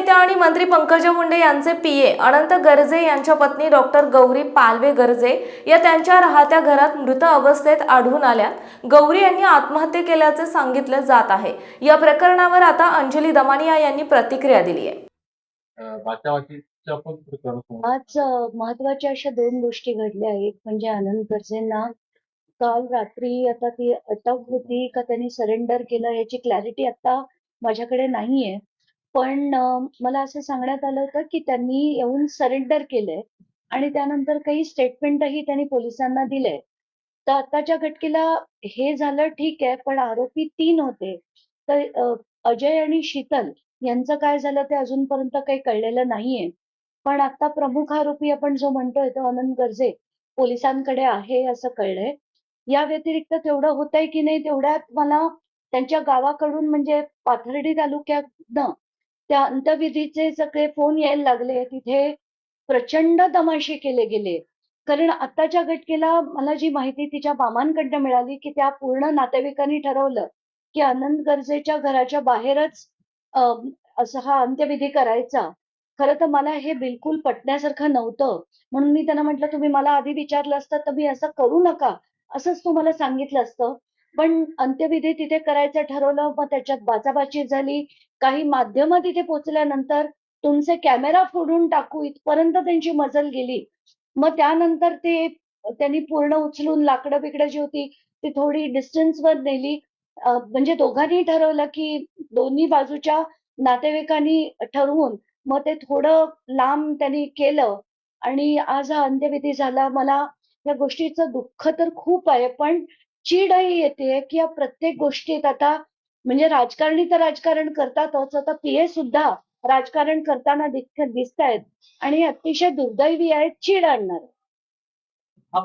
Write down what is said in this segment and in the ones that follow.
नेत्या आणि मंत्री पंकजा मुंडे यांचे पीए अनंत गर्जे यांच्या पत्नी डॉक्टर गौरी पालवे गर्जे या त्यांच्या राहत्या घरात मृत अवस्थेत आढळून आल्या. गौरी यांनी आत्महत्या केल्याचे सांगितले जात आहे. या प्रकरणावर आता अंजली दमानिया यांनी प्रतिक्रिया दिली आहे. आज महत्त्वाच्या अशा दोन गोष्टी घडल्या. एक म्हणजे आनंद गर्जेंना काल रात्री आता ती अटक होती का त्यांनी सरेंडर केलं याची क्लॅरिटी आता माझ्याकडे नाहीये. पण मला असं सांगण्यात आलं होतं की त्यांनी येऊन सरेंडर केलंय आणि त्यानंतर काही स्टेटमेंटही त्यांनी पोलिसांना दिलंय. तर आताच्या घटकेला हे झालं ठीक आहे पण आरोपी तीन होते. तर अजय आणि शीतल यांचं काय झालं ते अजूनपर्यंत काही कळलेलं नाहीये. पण आता प्रमुख आरोपी आपण जो म्हणतोय तो अनंत गर्जे पोलिसांकडे आहे असं कळलंय. या व्यतिरिक्त तेवढं होतंय की नाही तेवढ्यात मला त्यांच्या गावाकडून म्हणजे पाथर्डी तालुक्यातनं त्या अंत्यविधीचे सगळे फोन यायला लागले तिथे प्रचंड तमाशे केले गेले. कारण आताच्या घटकेला मला जी माहिती तिच्या मामांकडनं मिळाली की त्या पूर्ण नातेवाईकांनी ठरवलं की आनंद गर्जेच्या घराच्या बाहेरच असा असं हा अंत्यविधी करायचा. खरं तर मला हे बिलकुल पटण्यासारखं नव्हतं. म्हणून मी त्यांना म्हटलं तुम्ही मला आधी विचारलं असतं तर मी असं करू नका. असंच तुम्हाला सांगितलं असतं. पण अंत्यविधी तिथे करायचं ठरवलं मग त्याच्यात बाचाबाची झाली. काही माध्यमं तिथे पोचल्यानंतर तुमचे कॅमेरा फोडून टाकू इथपर्यंत त्यांची मजल गेली. मग त्यानंतर ते त्यांनी पूर्ण उचलून लाकडं बिकडं जी होती ती थोडी डिस्टन्सवर नेली. म्हणजे दोघांनी ठरवलं की दोन्ही बाजूच्या नातेवाईकांनी ठरवून मग ते थोडं लांब त्यांनी केलं. आणि आज हा अंत्यविधी झाला. मला या गोष्टीचं दुःख तर खूप आहे पण चीडही येते की या प्रत्येक गोष्टीत आता म्हणजे राजकारणी तर राजकारण करतातच आता पीए सुद्धा राजकारण करताना दिसत आहेत आणि अतिशय दुर्दैवी आहेत चीड आणणार. हा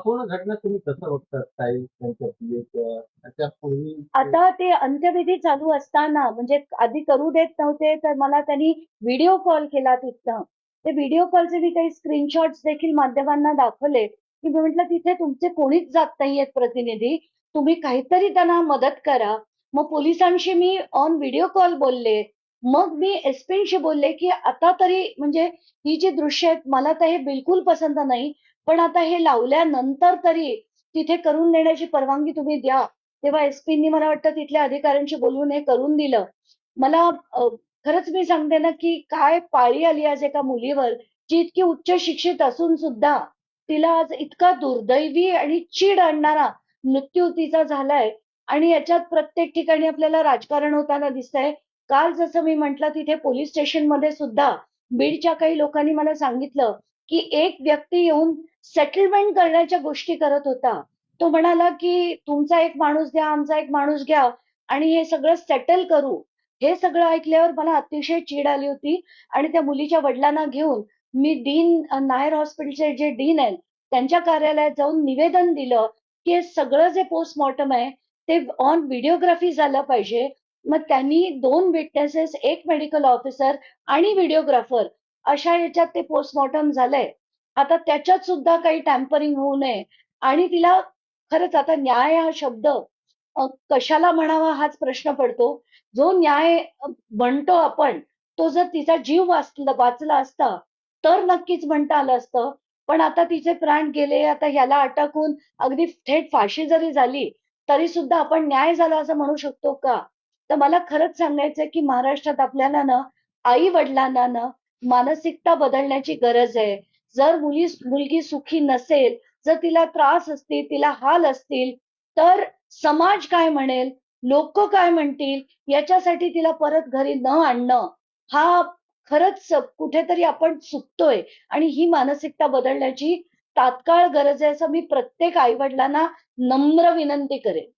आता ते अंत्यविधी चालू असताना म्हणजे आधी करू देत नव्हते तर मला त्यांनी व्हिडिओ कॉल केला तिथनं. ते व्हिडिओ कॉलचे मी काही स्क्रीनशॉट्स देखील माध्यमांना दाखवले की मी म्हटलं तिथे तुमचे कोणीच जात नाहीयेत प्रतिनिधी तुम्ही काहीतरी त्यांना मदत करा. मग पोलिसांशी मी ऑन व्हिडिओ कॉल बोलले. मग मी एसपींशी बोलले की आता तरी म्हणजे ही जी दृश्य आहेत मला तर हे बिलकुल पसंत नाही. पण आता हे लावल्यानंतर तरी तिथे करून देण्याची परवानगी तुम्ही द्या. तेव्हा एसपींनी मला वाटतं तिथल्या अधिकाऱ्यांशी बोलून हे करून दिलं. मला खरंच मी सांगते ना की काय पाळी आली आज एका मुलीवर जी इतकी उच्च शिक्षित असून सुद्धा तिला आज इतका दुर्दैवी आणि चीड आणणारा मृत्यू तिचा झालाय. आणि याच्यात प्रत्येक ठिकाणी आपल्याला राजकारण होताना दिसतंय. काल जसं मी म्हंटल तिथे पोलीस स्टेशनमध्ये सुद्धा बीडच्या काही लोकांनी मला सांगितलं की एक व्यक्ती येऊन सेटलमेंट करण्याच्या गोष्टी करत होता. तो म्हणाला की तुमचा एक माणूस द्या आमचा एक माणूस घ्या आणि हे सगळं सेटल करू. हे सगळं ऐकल्यावर मला अतिशय चीड आली होती आणि त्या मुलीच्या वडिलांना घेऊन मी डीन नायर हॉस्पिटलचे जे डीन आहेत त्यांच्या कार्यालयात जाऊन निवेदन दिलं की हे सगळं जे पोस्टमॉर्टम आहे ते ऑन व्हिडिओग्राफी झालं पाहिजे. मग त्यांनी दोन विटनेसेस एक मेडिकल ऑफिसर आणि व्हिडिओग्राफर अशा याच्यात ते पोस्टमॉर्टम झालंय. आता त्याच्यात सुद्धा काही टॅम्परिंग होऊ नये. आणि तिला खरंच आता न्याय हा शब्द कशाला म्हणावा हाच प्रश्न पडतो. जो न्याय म्हणतो आपण तो जर तिचा जीव वाचला वाचला असता तर नक्कीच म्हणता आलं असतं. पण आता तिचे प्राण गेले आता ह्याला अटकून अगदी थेट फाशी जरी झाली तरी सुद्धा आपण न्याय झाला असं म्हणू शकतो का? तर मला खरंच सांगायचंय की महाराष्ट्रात आपल्याला ना आई वडिलांना ना मानसिकता बदलण्याची गरज आहे. जर मुली मुलगी सुखी नसेल जर तिला त्रास असतील तिला हाल असतील तर समाज काय म्हणेल? लोक काय म्हणतील? याच्यासाठी तिला परत घरी न आणणं हा खरंच कुठेतरी आपण चुकतोय आणि ही मानसिकता बदलण्याची तात्काळ गरज आहे असं मी प्रत्येक आई वडिलांना नम्र विनंती करेन.